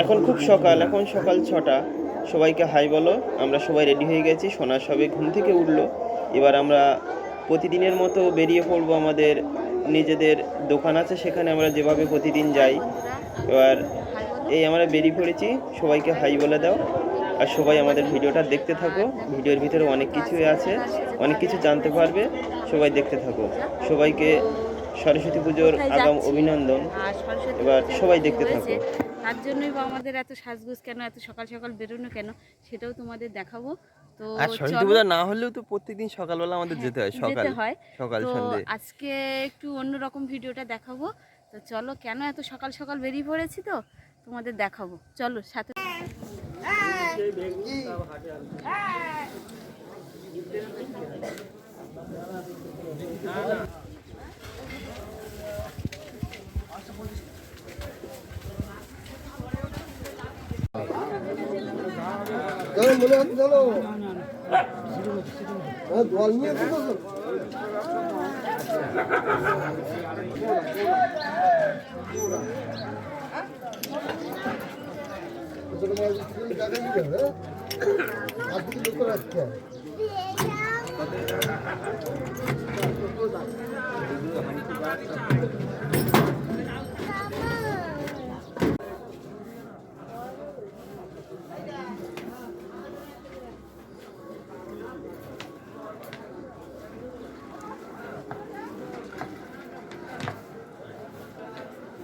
এখন খুব সকাল এখন সকাল ছটা। সবাইকে হাই বলো আমরা সবাই রেডি হয়ে গেছি সোনা সবে ঘুম থেকে উঠল। এবার আমরা প্রতিদিনের মতো বেরিয়ে পড়ব আমাদের নিজেদের দোকান আছে সেখানে আমরা যেভাবে প্রতিদিন যাই। এবার এই আমরা বেরিয়ে পড়েছি সবাইকে হাই বলে দাও। আর সবাই আমাদের ভিডিওটা দেখতে থাকো ভিডিওর ভিতরে অনেক কিছুই আছে অনেক কিছু জানতে পারবে সবাই দেখতে থাকো। সবাইকে সরস্বতী পুজোর আগাম অভিনন্দন। এবার সবাই দেখতে থাকো। তার জন্যই বা আমাদের এত সাজগোজ কেন এত সকাল সকাল বেরোনো কেন সেটাও তোমাদের দেখাবো। তো আর সরস্বতী পূজা না হলেও তো প্রত্যেকদিন সকালবেলা আমাদের যেতে হয় যেতে সকাল। হয়। সকাল তো আজকে একটু অন্যরকম ভিডিওটা দেখাবো। তো চলো কেন এত সকাল সকাল বেরিয়ে পড়েছি তো? তোমাদের দেখাবো। চলো সাথে চলো মনে হচ্ছে চলো হ্যাঁ, জল নিয়ে তো চলো। ছোট মাছ বিক্রি করে টাকা দিতে হবে, হ্যাঁ? আর দিকে লোক রাখতে হবে।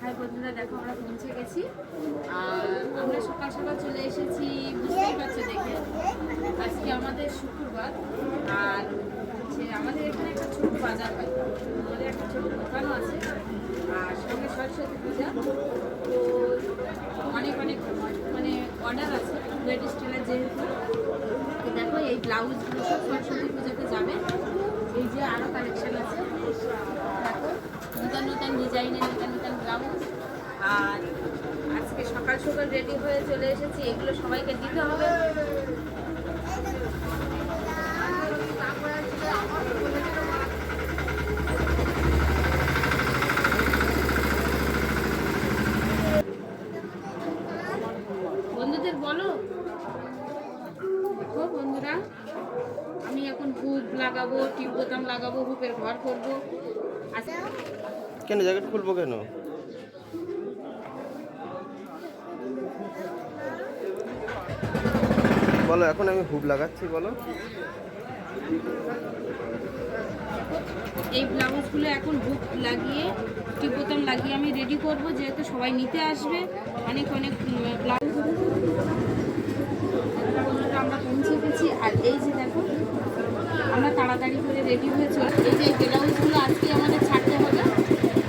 হাই বন্ধুরা দেখো, আমরা পৌঁছে গেছি। আর আমরা সকাল সকাল চলে এসেছি, বুঝতেই পারছ দেখে। আজকে আমাদের শুক্রবার, আর হচ্ছে আমাদের এখানে একটা ছোট বাজার হয়। আমাদের একটা ছোট দোকানও আছে, আর সঙ্গে সরস্বতী পূজা। তো অনেক অনেক মানে অর্ডার আছে ওয়েট স্টাইলের যেহেতু। দেখো, এই ব্লাউজগুলো সব সরস্বতী পুজোতে যাবে। এই যে আরও কালেকশন আছে। দেখো নূতন নতুন ডিজাইনের নতুন নতুন ব্লাউজ আর আজকে সকাল সকাল রেডি হয়ে চলে এসেছি। এগুলো সবাইকে দিতে হবে। বন্ধুদের বলো দেখো বন্ধুরা আমি এখন হুপ লাগাবো টিপ বোতাম লাগাবো হুপের ঘর করব। আজকে কেন জ্যাকেট খুলবো কেন? বলো এখন আমি হুব লাগাচ্ছি বলো। এই ব্লাউজগুলো এখন হুক লাগিয়ে টিপ বোতাম লাগিয়ে আমি রেডি করব যেহেতু সবাই নিতে আসবে। অনেক অনেক ব্লাউজ। আমরা পৌঁছে গেছি আর এই যে দেখো, আমরা তাড়াতাড়ি করে রেডি হয়ে চলে এই যে ব্লাউজগুলো আজকে আমাদের ছাড়তে হবে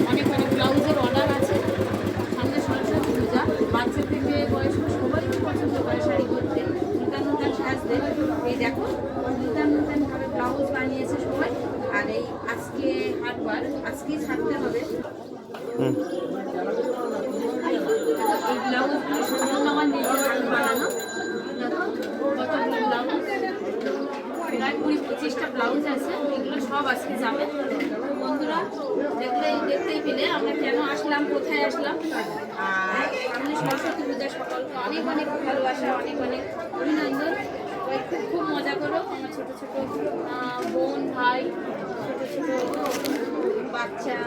অনেক অনেক ব্লাউজের অর্ডার আছে সামনে সরস্বতী পূজা বাচ্চা থেকে বয়স্ক সবাই খুব পছন্দ করে শাড়ি পরতে নূতন নূতন সাজতে এই দেখো নূতন নূতন ভাবে ব্লাউজ বানিয়েছে সবাই আর এই আজকে হাটবার আজকেই ছাড়তে হবে হুম এই ব্লাউজগুলো সম্পূর্ণ আমার নিজের হাতে বানানো দেখো কতগুলো ব্লাউজ প্রায় কুড়ি পঁচিশটা ব্লাউজ আছে, এগুলো সব আজকে যাবে। বন্ধুরা, দেখলেই, দেখতেই পেলে আমরা কেন আসলাম, কোথায় আসলাম। আর সামনে সরস্বতী পূজা, সকলকে অনেক অনেক ভালোবাসা, অনেক অনেক অভিনন্দন। সবাই খুব খুব মজা করো। আমার ছোটো ছোটো বোন, ভাই, ছোটো ছোটো বাচ্চা,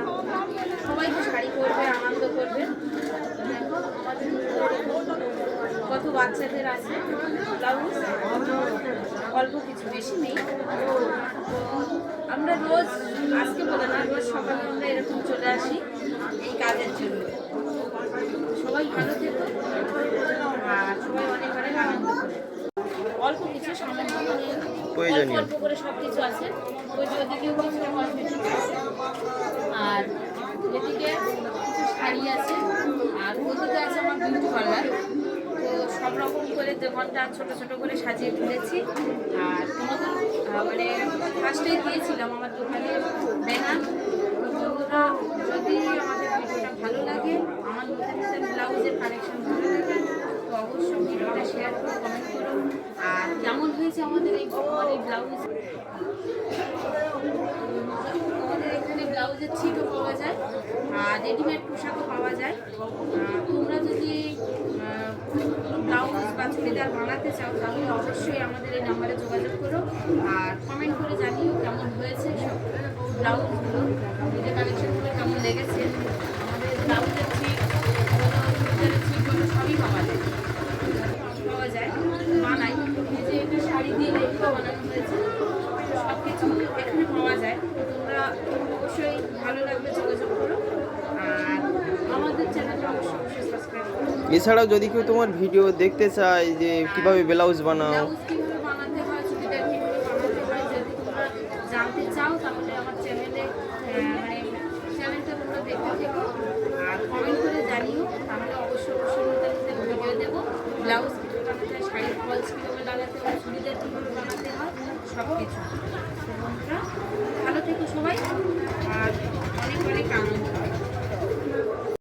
সবাই তো শাড়ি পরবে, আনন্দ করবে। কত বাচ্চাদের আছে, ব্লাউজ, অল্প কিছু, বেশি নেই। আমরা রোজ আজকে বলে না রোজ সকালে আমরা এরকম চলে আসি এই কাজের জন্য। সবাই ভালো থেকো। আর সবাই অনেক অনেক আনন্দ করো। অল্প কিছু সামান্য মানে অল্প অল্প করে সব কিছু আছে। ওই যে ওদিকেও কিছুটা কসমেটিক্স আছে। আর এদিকে কিছু শাড়ি আছে। আর ওদিকে আছে আমার বিউটি পার্লার সব রকম করে দোকানটা ছোট ছোট করে সাজিয়ে তুলেছি। আর তোমাদের মানে ফার্স্টেই দিয়েছিলাম আমার দোকানে ব্যানার। বন্ধুরা যদি আমাদের ভিডিওটা ভালো লাগে, আমার নতুন নতুন ব্লাউজের কালেকশন ভালো লাগে, তো অবশ্যই ভিডিওটা শেয়ার করো কমেন্ট করো। আর কেমন হয়েছে আমাদের এই এই ব্লাউজ? আমাদের এখানে ব্লাউজের ছিটও পাওয়া যায়, আর রেডিমেড পোশাকও পাওয়া যায়। বা চুড়িদার বানাতে চাও, তাহলে অবশ্যই আমাদের এই নাম্বারে যোগাযোগ করো আর কমেন্ট করে জানিও কেমন হয়েছে সব। ব্লাউজগুলো নিজের কালেকশনগুলো কেমন লেগেছে। আমাদের ব্লাউজের ঠিক বলো সবই পাওয়া যায়। পাওয়া যায় বানাই যে এটা শাড়ি দিয়ে লেহেঙ্গা বানানো হয়েছে সব কিছু এখানে পাওয়া যায়। তোমরা অবশ্যই ভালো লাগবে যোগাযোগ করো। এছাড়াও যদি কেউ তোমার ভিডিও দেখতে চায় যে কীভাবে ব্লাউজ বানাও? ভালো থেকো সবাই, আর অনেক অনেক আনন্দ।